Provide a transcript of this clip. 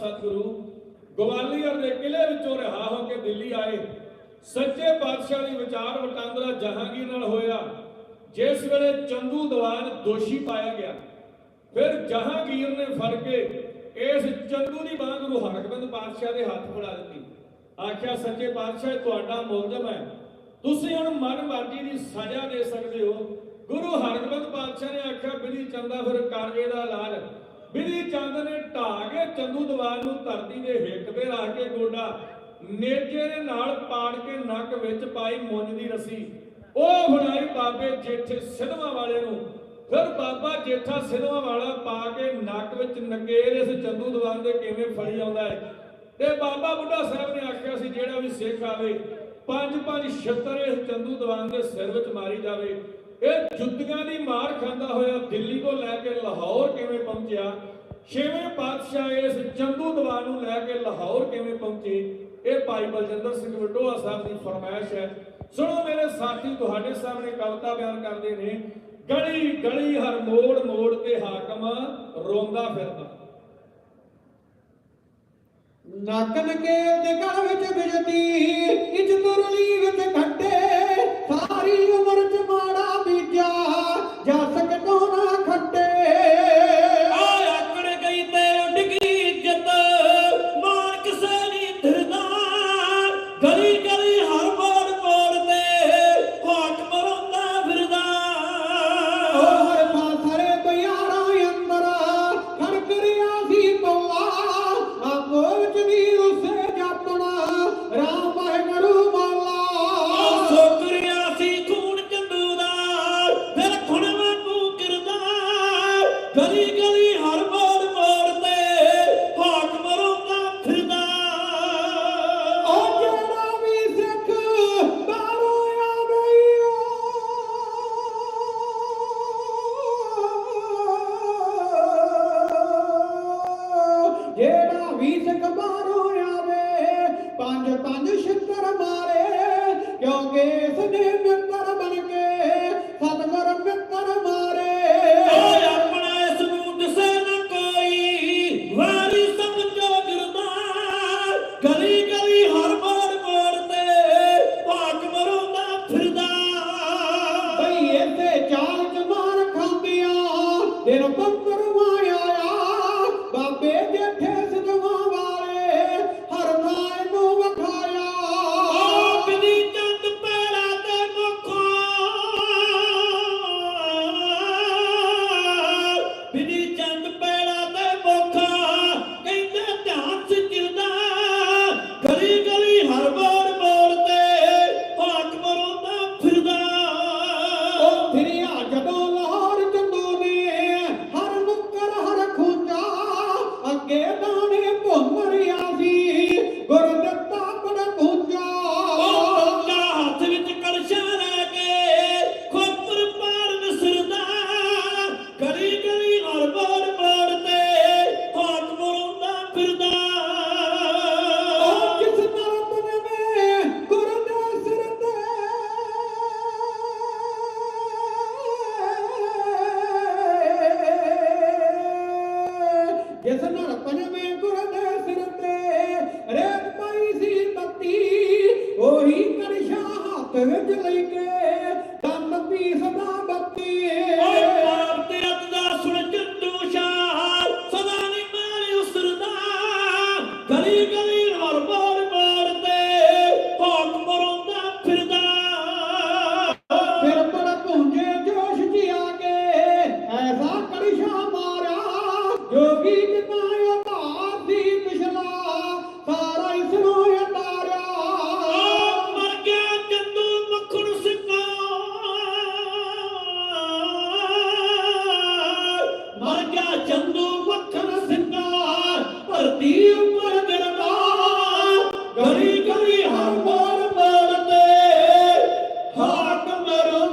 ਸਤਿਗੁਰੂ, ਗਵਾਲੀਅਰ ਦੇ ਕਿਲੇ ਵਿੱਚੋਂ ਰਿਹਾ ਹੋ ਕੇ ਦਿੱਲੀ ਆਏ। ਸੱਚੇ ਪਾਤਸ਼ਾਹ ਦੀ ਵਿਚਾਰ ਵਟਾਂਦਰਾ ਜਹਾਂਗੀਰ ਨਾਲ ਹੋਇਆ। ਜਿਸ ਵੇਲੇ ਚੰਦੂ ਦੀਵਾਨ ਦੋਸ਼ੀ ਪਾਇਆ ਗਿਆ, ਫਿਰ ਜਹਾਂਗੀਰ ਨੇ ਫੜ ਕੇ ਇਸ ਚੰਦੂ ਦੀ ਬਾਂਹ ਗੁਰੂ ਹਰਗੋਬਿੰਦ ਪਾਤਸ਼ਾਹ ਦੇ ਹੱਥ ਫੜਾ ਦਿੱਤੀ। ਆਖਿਆ, ਸੱਚੇ ਪਾਤਸ਼ਾਹ, ਤੁਹਾਡਾ ਮੁਲਜ਼ਮ ਹੈ। ਤੁਸੀਂ ਹੁਣ ਮਨ ਮਰਜ਼ੀ ਦੀ ਸਜ਼ਾ ਦੇ ਸਕਦੇ ਹੋ। ਗੁਰੂ ਹਰਗੋਬਿੰਦ ਪਾਤਸ਼ਾਹ ਨੇ ਆਖਿਆ, ਬਿਧੀ ਚੰਦਾ ਫਿਰ ਕਰਜ਼ੇ ਦਾ ਲਾਲ ਬਿਧੀ ਚੰਦ ਨੇ ਢਾਹ ਕੇ ਚੰਦੂ ਦੀਵਾਨ ਨੂੰ ਧਰਤੀ ਦੇ ਹਿੱਕ ਤੇ ਰੱਖ ਕੇ ਗੋਡਾ ਨੇਜੇ ਦੇ ਨਾਲ ਪਾੜ ਕੇ ਨੱਕ ਵਿੱਚ ਪਾਈ ਮੁੰਜ ਦੀ ਰੱਸੀ। ਉਹ ਫੜਾਈ ਬਾਬੇ ਜੇਠੇ ਸਿਧਵਾ ਵਾਲੇ ਨੂੰ। ਫਿਰ ਬਾਬਾ ਜੇਠਾ ਸਿਧਵਾ ਵਾਲਾ ਪਾ ਕੇ ਨੱਕ ਵਿੱਚ ਨਕੇਰ ਇਸ ਚੰਦੂ ਦੀਵਾਨ ਦੇ ਕਿਵੇਂ ਫੜੀ ਆਉਂਦਾ ਹੈ। ਤੇ ਬਾਬਾ ਬੁੱਢਾ ਸਾਹਿਬ ਨੇ ਆਖਿਆ ਸੀ, ਜਿਹੜਾ ਵੀ ਸਿੱਖ ਆਵੇ ਪੰਜ ਪੰਜ ਛੱਤਰ ਇਸ ਚੰਦੂ ਦੀਵਾਨ ਦੇ ਸਿਰ ਵਿੱਚ ਮਾਰੀ ਜਾਵੇ। ਇਹ ਜੁੱਤੀਆਂ ਦੀ ਮਾਰ ਖਾਂਦਾ ਹੋਇਆ ਦਿੱਲੀ ਤੋਂ ਲੈ ਕੇ ਲਾਹੌਰ ਕਿਵੇਂ ਪਹੁੰਚਿਆ? ਛੇਵੇਂ ਪਾਤਸ਼ਾਹ ਇਸ ਚੰਦੂ ਦੀਵਾਨ ਨੂੰ ਲੈ ਕੇ ਲਾਹੌਰ ਕਿਵੇਂ ਪਹੁੰਚੇ? ਇਹ ਭਾਈ ਬਲਜਿੰਦਰ ਸਿੰਘ ਵਡੋਆ ਸਾਹਿਬ ਦੀ ਫਰਮਾਇਸ਼ ਹੈ। ਸੁਣੋ ਮੇਰੇ ਸਾਥੀ, ਤੁਹਾਡੇ ਸਾਹਮਣੇ ਕਵਿਤਾ ਬਿਆਨ ਕਰਦੇ ਨੇ, ਗਲੀ ਗਲੀ ਹਰ ਮੋੜ ਮੋੜ ਤੇ ਹਾਕਮ ਰੋਂਦਾ ਫਿਰਦਾ। ਨੱਕ ਨਕੇਲ ਦੇ ਗਲ ਵਿੱਚ ਬਿਜਤੀ, ਇੱਜ਼ਤ ਰਲੀ ਵਿੱਚ ਘੱਟੇ ਗਲੀ ਗਲੀ ਹਰ ਮੋੜ ਮੋੜ ਤੇ ਹਾਕਮ ਰੋਂਦਾ ਫਿਰਦਾ। ਉਹ ਜਿਹੜਾ ਵੀ ਸਿੱਖ ਬਾਹਰੋਂ ਆਵੇ ਜਿਹੜਾ ਵੀ ਸਿੱਖ ਬਾਹਰੋਂ ਆਵੇ, ਪੰਜ ਪੰਜ ਛਿੱਤਰ ਮਾਰੇ, ਕਿਉਂਕਿ ਇਸ ਨੇ ਦਿਨ ਪੰਦਰ ਆਇਆ ਬਾਬੇ ਜੇਠੇ ਸਜਵਾ ਵਾਲੇ ਹਰ ਥਾਂ ਨੂੰ ਵਿਖਾਇਆ। ਓ ਬਿਨੀ ਚੰਦ ਪੈੜਾ ਤੇ ਮੁਖੋਂ। ਬਿਨੀ ਚੰਦ ਪੈੜਾ ਤੇ ਮੁਖੋਂ। ਕਹਿੰਦੇ ਧਿਆਨ ਸਿਰਦਾ ਗਲੀ ਗਲੀ ਹਰ ਮੋੜ ਮੋੜ ਤੇ ਹਾਕਮ ਰੋਂਦਾ ਫਿਰਦਾ। ਉਹ ਫਿਰਿਆ ਓਏ ਪਾਪ ਤੇ ਅੱਤ ਦਾ ਸੁਣ ਚੰਦੂ ਸ਼ਾਹ ਸਦਾ ਨਹੀਂ ਮਾਰੀ ਉਸਰਦਾ ਗਲੀ ਗਲੀ ਹਰ ਮੋੜ ਮੋੜ ਤੇ ਹਾਕ ਮਰੋਂਦਾ ਫਿਰਦਾ ਫਿਰ ਬੜ ਪੁੰਜੇ ਜੋਸ਼ ਚ ਆ ਕੇ ਐਸਾ ਕੜਸ਼ਾ ਮਾਰਾ ਜੋਗੀ Mother